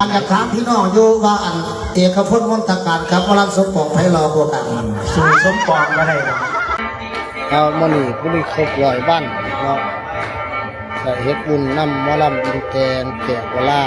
อันอยากถามพี่น้องอยู่ว่าอันเอกพจน์มนตการครับวรันสมปองไพรอบวกันสูสมปองก็ได้นะเอามานี่ผู้นี้ครบร้อยบ้านเนาะใส่เฮ็ดบุญนำมอลำอินแกนแกะวลา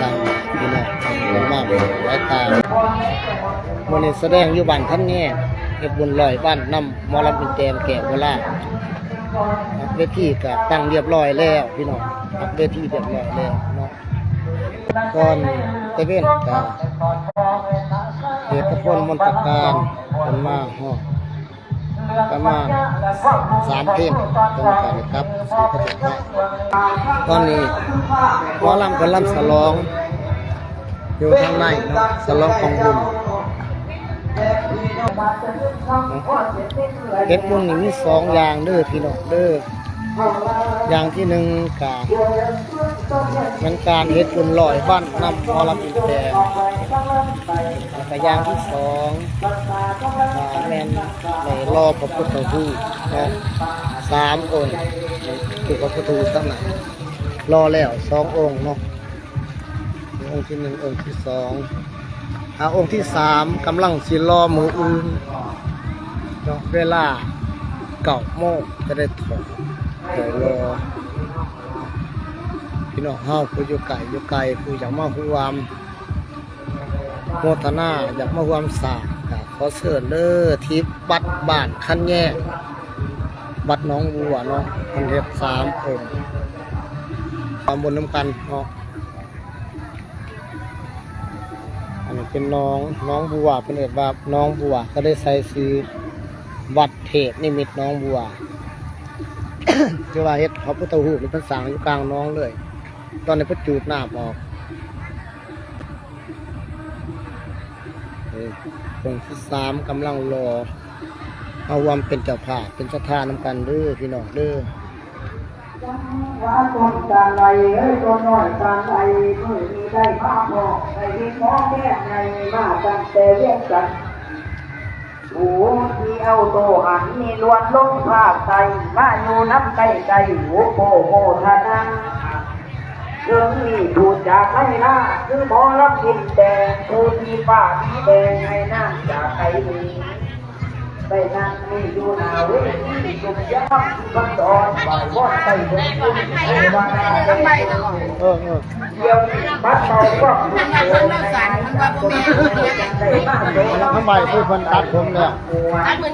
ต่างพี่น้องเยอะมากหลายตาวันนี้แสดงอยู่บ้านท่านแง่เฮ็ดบุญร้อยบ้านนำมอลำอินแกนแกะวลาครับเวทีก็ตั้งเรียบร้อยแล้วพี่น้องครับเวทีเรียบร้อยแล้ว ก่อนไปเว้นก็เอกพลมนตการเป็นมาฮอดประมาณสามเพลงตรงกันครับสี่ประเทศไทยตอนนี้หมอลำกำลังสลอง อยู่ข้างในเนาะสลองของบุญเฮ็ดบุญนี่มีสองอย่างเด้อพี่น้องเด้ออย่างที่หนึ่งกา รมันการเฮ็ดบุญลอยบ้านนำหมอลำอินแดงแล้วก็อย่างที่สองแมนในรอบพระพุทธรูปนะสามองค์คือพระพุทธรูปตั้งไหนรอแล้วสององค์เนาะองค์ที่หนึ่งองค์ที่สองอาองค์ที่สามกำลังสิรอมืออื่นเนาะเวลาเก่าโมงจะได้ถอดเดี๋ยวรอ พี่น้องเฮาผู้อยู่ไกลอยู่ไกลผู้อยากมาผู้วามโมทนาอยากมาร่วมสาก็ขอเชิญเด้อที่บัดบ้านคันแย่บัดหน้องบัวเนาะมันเรียกสามองค์ตำบลน้ำกันเนาะอันนี้เป็นน้องน้องบัวเป็นเอกว่าน้องบัวก็ได้ใส่ซื้อวัดเทศนิมิตน้องบัว ที่ว่าเฮ็ดพระพุทธรูปนี่เป็นสร้าอยู่กลางน้องเลย ตอนนี้พ่นจูดน้ำออกองที่สามกำลังรอ เอาวามเป็นเจ้าภาพเป็นสถานนำกันเด้อพี่น้องเด้อว่าตนการใดเอ้ยต้นน้อยการใดเมื่อมีได้ภาพหอกได้เห็นหมอแก้ในมาตั้งแต่เรียกกันโอ้ที่เอาโตหันมีลวนลงภาพใจมาอยู่น้ำใกล้ใจโอ้โหโหทา นี้ดูจากไม่น่าคือหมอรับกินแดงผู้ที่ป้าที่แดงให้น้ำจากใครนี้ได้นั่งนี่อยู่นาเวทีจุดย่ำบังดอนบ่ายวอดใส่บนคุณเทวดาเดชเออเออเดียวบัดเมาก็คุณโตในงานคนได้มากโตแล้ทำไมผู้คนตัดผมเนี่ย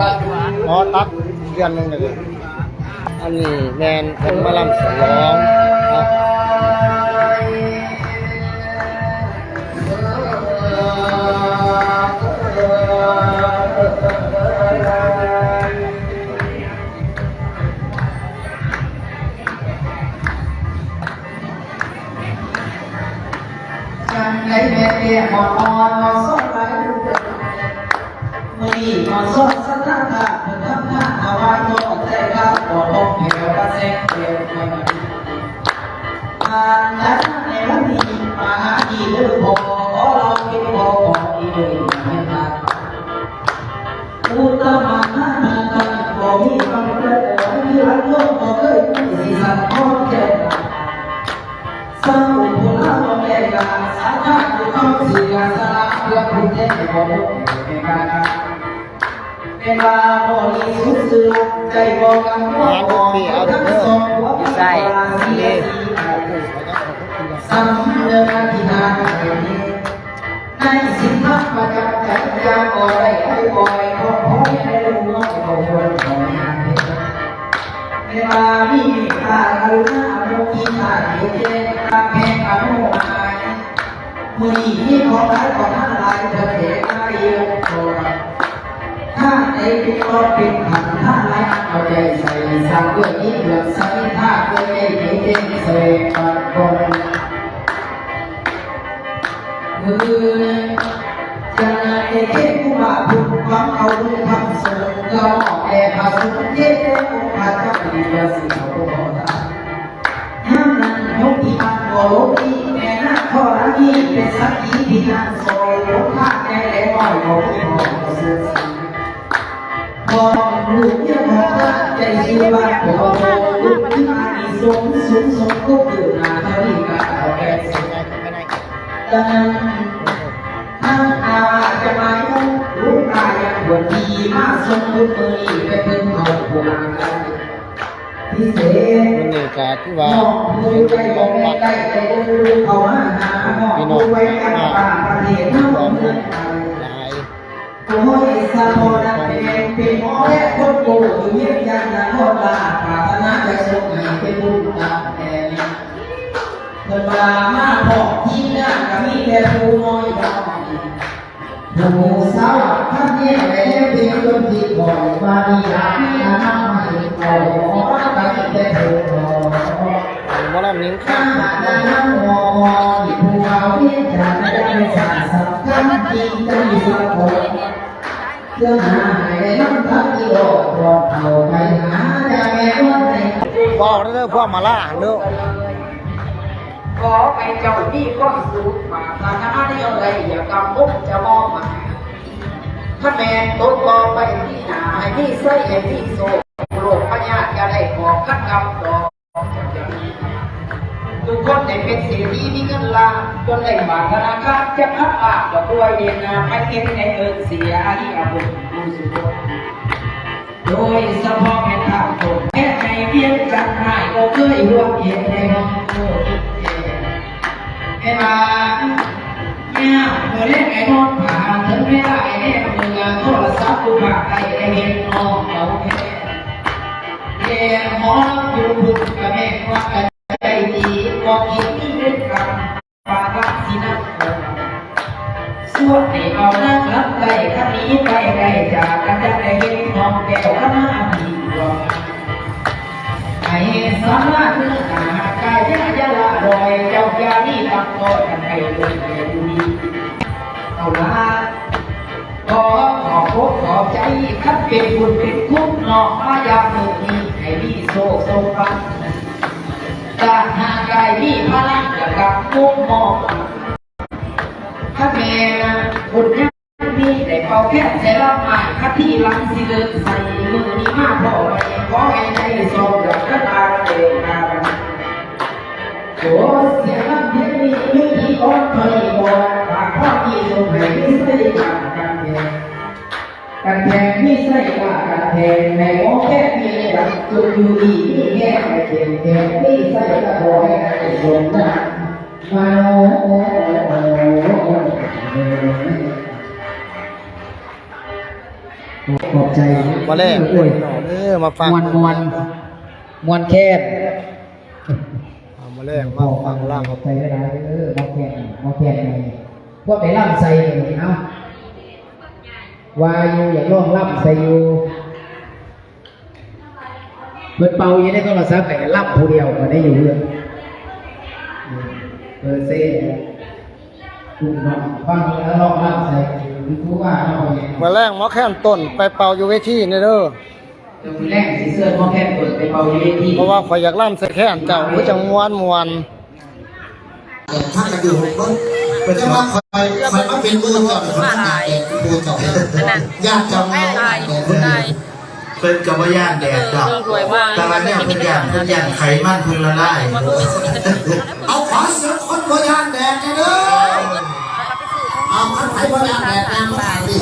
ตัดมือนี่อ๋อตัดเดือนหนึ่งเลยอันนี้แมนคนมาลำสลองเนา ไรแม่เตี้ยหอนอนนอนสดไรดูเด็กมือนี่นอนสดสักท่าท่าเดินทำท่าอาวาโตใจครับบ่ลงเหวกระเซ็งเดียวมันอ่านนั้นในวั เสียสละเพื่อคุณเทพบรุเอกาเป็นลาบริสุทธิ์ใจบอกกันว่า สังเรื่องนี้เรื่องสังท่าเพื่อให้เห็นเด่นเสกปัดคนมือจะนายเทพผู้มาพุทธความเขาดูทำสงเราออกแก่ภาสุเทพผู้มาเจ้าดียสิเขาบอกตาห้ามนั้นยกที่มันโกโลกีแม่นาข้อละนี้เป็นสักขีที่นั่งซอยยกข้าแก่แหลมอยของผู้บอกเสื่อม พอลูกเนี่ยว่าใจชื่อว่าขอลูกที่มาสงสูงสงก็คือนาเท่าก็เอาแก่สิดังนั้นถ้าอาจะมายุ่งลูกตายังบวชดีมาสมบุญมือนี้ไปเพิ่งเขาผูกกันพิเศษบรรยากาศที่ว่าน้องผู้ใจบอกแม่ใกล้ใจดูเขามาหาน้องผู้ไว้กันป่าประเทศน้องเมืองไทยหลายโอ้ยสะพอนัก เป็นเป็นหมอแพทย์คนโกอยู่เยี่ยมยันนะโคตาปรารถนาจะส่งให้เป็นบุญตาแทนเพิ่นว่ามาพอทีมงานก็มีแต่ผู้น้อยดอกผู้สาวท่านเนี่ยแม่เป็นคนที่บ่อยมาดีหาที่อาณาไม่บ่อยหมอก็มีแต่เธอบ่หมอลำนิ้งข้าข้าน้าหมอภูเขาเพียงจากไม่ได้สารสัมพันธ์จริงจะมีสักคน เพื่อหาให้ได้น้ำทับกิโลรอเอาไปหาจะแม่ว่าในบอกเด้อพวกมาล่าเด้อขอไปเจ้าที่ก้อนสูงปรารถนาเดียวใดอย่ากำมุกจะมองมาถ้าแม่ตกต่อไปที่หนาให้พี่ใส่ให้พี่โซโลกพญาจะได้ขอคัดกำดอกทุกคน ได้เป็นเศรษฐีมีเงินล้านจนได้บาทธนาคารจะพัดบาทดอกด้วยเดียนนาไม่เก็บในเอินเสียที่อาบุญดูสุดโดยเฉพาะแม่ข้าวตกแค่ในเพียงกันหายก็เคยร่วมเย็นในห้องโอ้ยเวลาเนี่ยเมื่อเล่นไอ้นอนผ่านถึงเวลาไอ้เนี่ยมือโทรศัพท์กูผ่าไปไอ้เห็นน้องเขาแค่แย่หมออยู่บุกกับแม่ว่า กันใจดีก็คิดที่เล่นกันปาลักสินะส่วนให้เอานั่งรับใจขันนี้ไปไกลจากกันจะได้เห็นน้องแก้วก็น่าดีกว่าไอ้สามารถถึงหากายยะยะละรอยเจ้าแก่นี่ตักก็กันให้เลยแก่ดูดีเอาละขอขอพบขอใจคัดเป็นบุญเป็นคุณเนาะมายามมือนี้ให้มีโซโซปัน การหากายมีพลังกับกับมุกมองข้าแม่บุญยังมีแต่เป่าแค่เสรับหมายข้าที่ลังสิเดินใส่มือนี้มาพอไว้ขอให้ใจสองกับกระตาเดินทางโอ้เสียงลำเพียงนี้ยุติอ่อนถอยบอลปากพ่อที่ทรงให้ไม่ใช่การกันแทง กันแทงไม่ใช่ว่ากันแทงในหมอแค่มีดังจุดอยู่ดีที่แง่ไม่เทียงแทงไม่ใช่กระบอกให้กันสมนะมาโอ้โอ้โอ้โอ้ขอบใจมาแรกโอ้ยเออมาฟังมวนมวนมวนแค่นเอามาแรกมาฟังล่างขอบใจได้แล้วเออมาแค่นมาแค่นนี่พวกไปล่ำใส่นี่เอา วาอยู่อย่างร่องล่ำใส่อยู่เปิดเป่าอยู่ในโทรศัพท์แต่ล่ำผู้เดียวก็ได้อยู่เรื่องเออเซ่คุณน้องฟังแล้วลองล่ำใส่คุณครูว่าเราอย่างมาแรกหมอแค้นต้นไปเป่าอยู่เวทีนี่เด้อเดี๋ยวคุณแรกสีเสื้อพ่อแค่เปิดไปเป่าอยู่ในที่เพราะว่าข่อยอยากล่ำใส่แค้นเจ้าคือจังมวนมวนถ้ากันอยู่ก็เป็นว่าคอยคอยมาเป็นมือก่อนคนตายมือก่อนญาติจำตายตายเป็นกับว่าญาติแดดดอกแต่ว่าเนี่ยเป็นญาติเป็นญาติไขมันพึงละลายเอาขอเสียงคนว่าญาติแดดกันเด้อเอาคนไทยว่าญาติแดดแดงมาดิ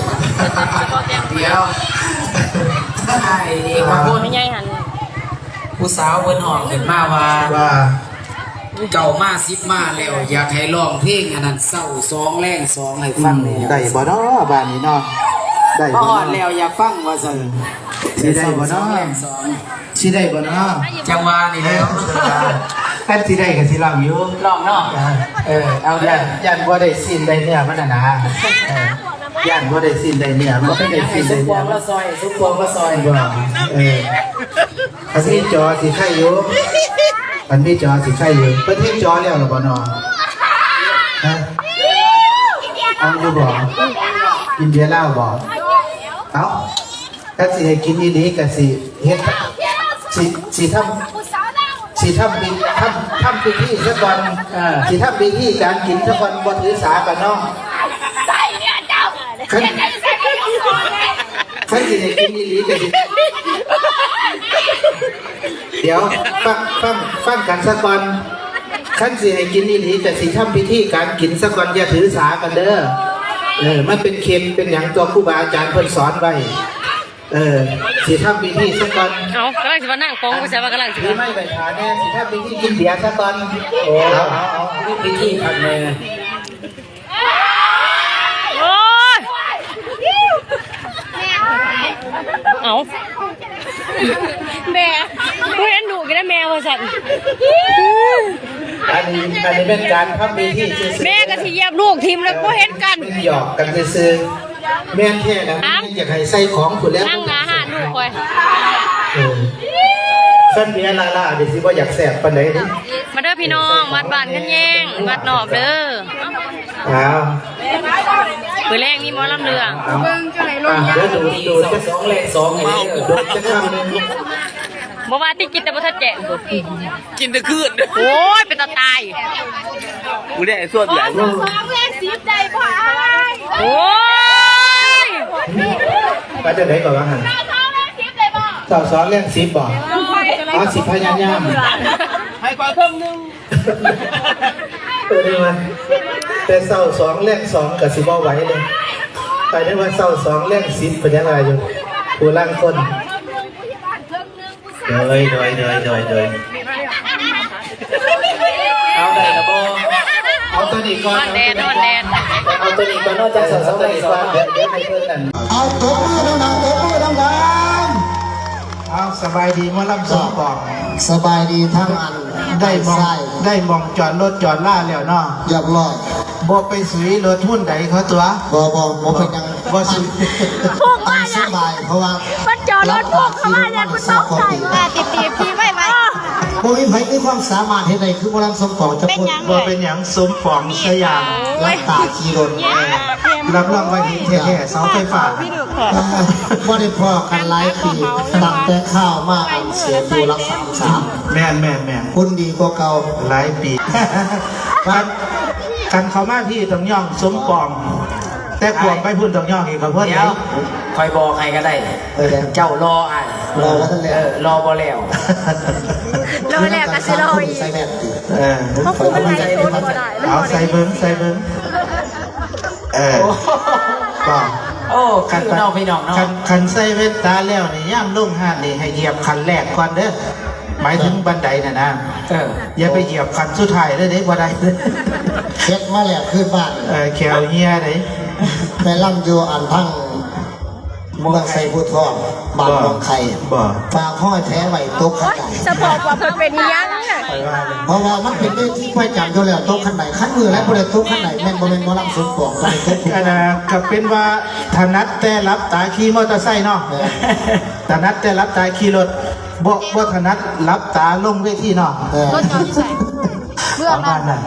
เดี๋ยวใช่เอกพลไม่ใช่หันผู้สาวเพิ่นหองขึ้นมาว่าว่า เก่ามาสิบมาแล้ว อยากให้ร้องเพลงอันนั้นเศร้าสองแรงสองให้ฟังเนี่ยได้บ่เนาะบ้านนี้เนาะได้พอบ่ฮอดเนาะแล้วอยากฟังว่าซั่นสิได้บ่เนาะแรงสองสิได้บ่เนาะจังหวะนี่แล้วกันสิได้ก็สิลองอยู่ลองเนาะเออเอาเด้ย่าอนย่านบ่ได้สิ้นได้เนี่ยมันน่ะนะเออย่านบ่ได้สิ้นได้เนี่ยมันไม่ได้ให้สิ้นสุได้กวเนี่ยงละซอยสุกวงละซอยบ่เอออันนี้จอสิใครอยู่ อันนี้จอสิใครอยู่เพิ่นเฮ็ดจอแล้วหรือบ่เนาะฮะเอาอยู่บ่กินเบียร์เหล้าบ่เอ้าถ้าสิให้กินอีหลีก็สิเฮ็ดสิสิทำสิทำบิทำทำพิธีสักวันสิทำพิธีการกินสักวันบนถือสากันเนาะขันขันสิได้กินอีหลีกันสิ เดี๋ยวฟังฟังฟังกันสักก่อนขั้นสิให้กินอีหลีแต่สิทำพิธีการกินสักก่อนอย่าถือสากันเด้อเออมันเป็นเค็มเป็นอย่างตัวครูบาอาจารย์เพิ่นสอนไว้เออสิทำพิธีสักก่อนเอากำลังสิมานั่งกองก็ใช่ว่ากำลังสิหรือไม่ไปหาแน่สิทำพิธีกินเบียร์สักก่อนโอ้เอาเอาเอาพิธีทำเลยโอ้ยเอาแม่กูเห็นดูกันนะแม่ว่า สันอันนี้อันนี้เป็นการทำพิธีซื่อๆแม่ก็สิเหยียบลูกทีมแล้วกูเห็นกัน เป็นหยอกกันซื่อๆแม่นแท้นะอ้าวไม่อยากให้ใส่ของคุณแล้วนั่งหนาหาลูกคอย เออขั้นเบียร์ลาลาเดี๋ยวสิว่าอยากแสบปานไหนนี่มาเด้อพี่น้องวัดบ้านกันแย่งวัดนอกเด้ออ้าวมือแรกมีหมอลำเรือง เอาอะเดี๋ยวดูดูจะสองเลขสองไงดูจะคำหนึ่ง บ่ว่าที่กินแต่บ่ทันแจกกินแตะคืนโอ้ยเป็นตาตายกูได้ส่วนใหญ่โอ้ยไปจะไหนก่อนวะหันสาวสองเรื่องสิบบอกอ๋อสิบพยายามให้กว่าเพิ่มหนึงเออได้ไหมแต่เศร้าสองเรื่องสองกับสิบเอาไหว้เลยไปได้ว่าเศร้าสองเรื่องสิบเป็นยังไงอยู่ผู้ล่างคน เดยเดยเดยเดยเดยเอาได้ละบ่เอาตัวนี้ก่อนนอนแดนนอนแดนเอาตัวนี้ก่อนนอกจากสาวสองเรื่องสองเดี๋ยวเดี๋ยวให้เพื่อนนั่นเอาตัวมือดังๆตัวมือดังๆเอาสบายดีหมาลำสองปอกสบายดีทั้งอันได้มองใช่ได้มองจอดรถจอดล่าแล้วเนาะเรียบร้อยบ่ไปสุยรถหุ้นใดเขาตัวบอบอบอเป็นยัง บ่สิอันสบายเพราะว่ามันจอดรถพวกเข้ามาเนี่ยมันต้องใส่มาติดตีพี่ไม่ไหวบ่มีไผมีความสามารถเฮ็ดได้คือบ่รับสมปองจะพูดบ่เป็นหยังสมปองสยามรับตาขี่รถรับรองว่าหินแท้ๆเสาไฟฟ้าบ่ได้พอกันหลายปีตั้งแต่ข้าวมาอันเสียผู้รักษาสามแม่นแม่นแม่นคุณดีกว่าเก่าหลายปีกันกันเขามาพี่ต้องย่องสมปอง แต่ขวงไปพุ่นต้องย่องอีกครับเพิ่นเดี๋ยวคอยบอกใครก็ได้เออแล้วเจ้ารออะรอแล้วเออรอบ่แล้วรอแล้วก็สิรออีกใส่แบบดีเออเขาคือมันไหลโซนบ่ได้เอาใส่เบิ้งใส่เบิ้งเออก็โอ้คันน้องพี่น้องเนาะคันคันใส่เวทตาแล้วนี่ย่ำลงห้านนี่ให้เหยียบคันแรกก่อนเด้อหมายถึงบันไดน่ะนะเอออย่าไปเหยียบคันสุดท้ายเลยเด้บ่ได้เฮ็ดมาแล้วขึ้นบ้านเออแขวเฮียเด้ ไปล่ำอยู่อันทั้งเมืองไซบูทองบ้านหนองไข่บ่ฝากห้อยแท้ไว้ตกขันไหนจะบอกว่าเพิ่นเป็นอีหยังไปว่าเลยเพราะว่ามันเป็นเรื่องที่ค่อยจำอยู่แล้วตกขันไหนขั้นมือและบริเวณตกขันไหนแม่นบริเวณมอลำสุดปองตอนนี้ตกทุกอันน่ะก็เป็นว่าถนัดแต่รับตาขี่มอเตอร์ไซค์เนาะถนัดแต่รับตาขี่รถบ่บ่ถนัดรับตาลงเวทีเนาะเออประมาณนั้น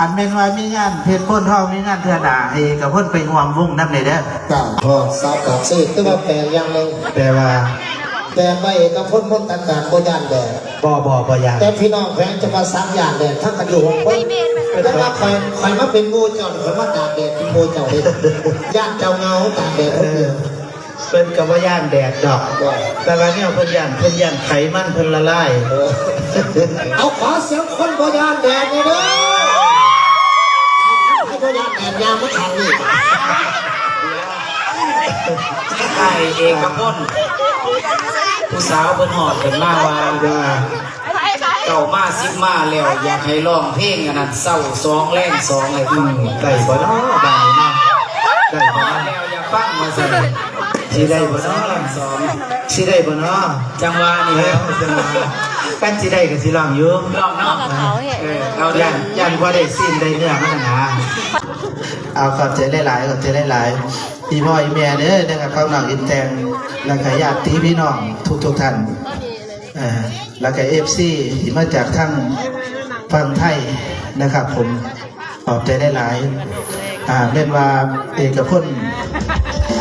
อันเป็นว่ามีงานเพชรพ้นเท่ามีงานเทือหนาเอกับเพ่นไปห่วมวงน้ำเลยเด้อจ้าพอทราบกับซื้อก็ว่าแปลงอย่างหนึ่งแต่ว่าแต่ไม่ก็พ้นพ้นต่างๆก็ย่านแดดบ่บ่บ่อยากแต่พี่น้องแฟนจะมาซักย่านแดดทั้งกันอยู่หกคนแต่ว่าคอยคอยมาเป็นงูเจ้าคอยมาตากแดดเป็นงูเจ้าเลยย่านเจ้าเงาตากแดดเอคนเดีอยว เพิ่นกับว่าย่านแดดดอกว่าแต่ว่าเนี่ยเพิ่นย่านเพิ่นย่านไขมันเพิ่นละลายเออเอาขอเสียงคนบ่ย่านแดดนี่เด้อให้บ่ย่านแดดยามไม่ทันนี่ใช่เองกับพ่นผู้สาวเพิ่นหอดเพิ่นมาว่าว่าเก่ามาสิบมาแล้วอยากให้ร้องเพลงอันนั้นเศร้าสองแรงสองให้ฟังได้บ่เนาะได้เนาะได้บ่มาเนาะแล้วอยากฟังมาสิ สิได้บ่สองเนาะแรงสองสิได้บ่เนาะจังหวะนี่เอแล้อวจังหวะกันสิได้ก็สิลองอยู่ลองเนาะเออเอาเด้ยันยันว่าได้สิ้นได้เนื้อมันนะเอาขอบใจหลายๆขอบใจหลายๆพี่พ่อพี่แม่เด้อนะครับข้างหลังอินแตงแล้วก็ญาติพี่น้องทุกทุกๆท่านเอ่อแล้วก็เอฟซีที่มาจากทั้งฝั่งไทยนะครับ ผมขอบใจหลายๆอ่าเล่นว่าเอกพล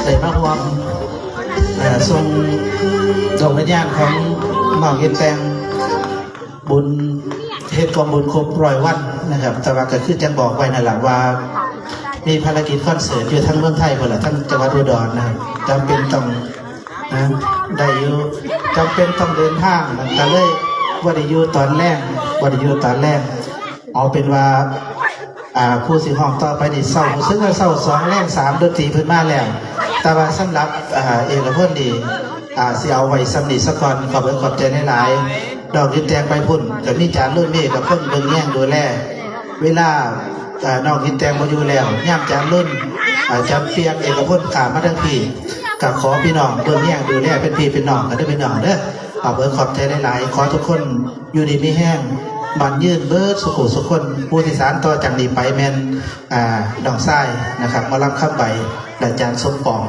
ได้มาร่วมเอ่อ ทรงดวงวิญญาณของน้องอินแตงบุญเทศกองบุญครบร้อยวันนะครับ แต่ว่าก็คือจังบอกไว้นั่นแหละว่า มีภารกิจคอนเสิร์ตอยู่ทั้งเมืองไทยหมดแหละทั้งจังหวัดอุดรนะจำเป็นต้องนะได้อยู่จำเป็นต้องเดินทางก็เลยว่าได้อยู่ตอนแรกว่าได้อยู่ตอนแรกเอาเป็นว่าอ่าผู้สิห้องต่อไปนี่เศร้าซึ่งเศร้าสองแรงสามดนตรีพิ่นมาแล้ว แต่ว่าสำหรับอ่าเอกพลดีอ่าสิเอาไว้สำนีสักก่อนขอบคุณขอบใจหลายดอกยินแตงไปพุ่นกับมีจานรุ่นเมฆกับพ่นเบิ่งแย่งดูแลเวลานอกยินแตงมาอยู่แล้วย่ามจานรุ่นจำเปียกเอกพลขามาทั้งพี่กับขอพี่น้องเบิ่งแย่งดูแลเป็นพี่เป็นน้องกันได้อพี่น้องเด้อขอบคุณขอบใจหลายขอทุกคนอยู่ดีไมีแห้งมันยืนเบิดสุขุสุคนผู้ที่สารต่อจากนี้ไปแมนอ่าดองไส้นะครับมาลับข้ามใบ อาจารย์สมปอง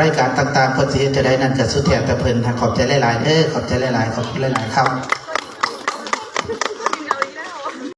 รายการต่างๆคนที่จะได้นั่นจะสุดแถวแต่เพลินขอบใจหลายๆเด้อขอบใจหลายๆขอบคุณหลายๆครับ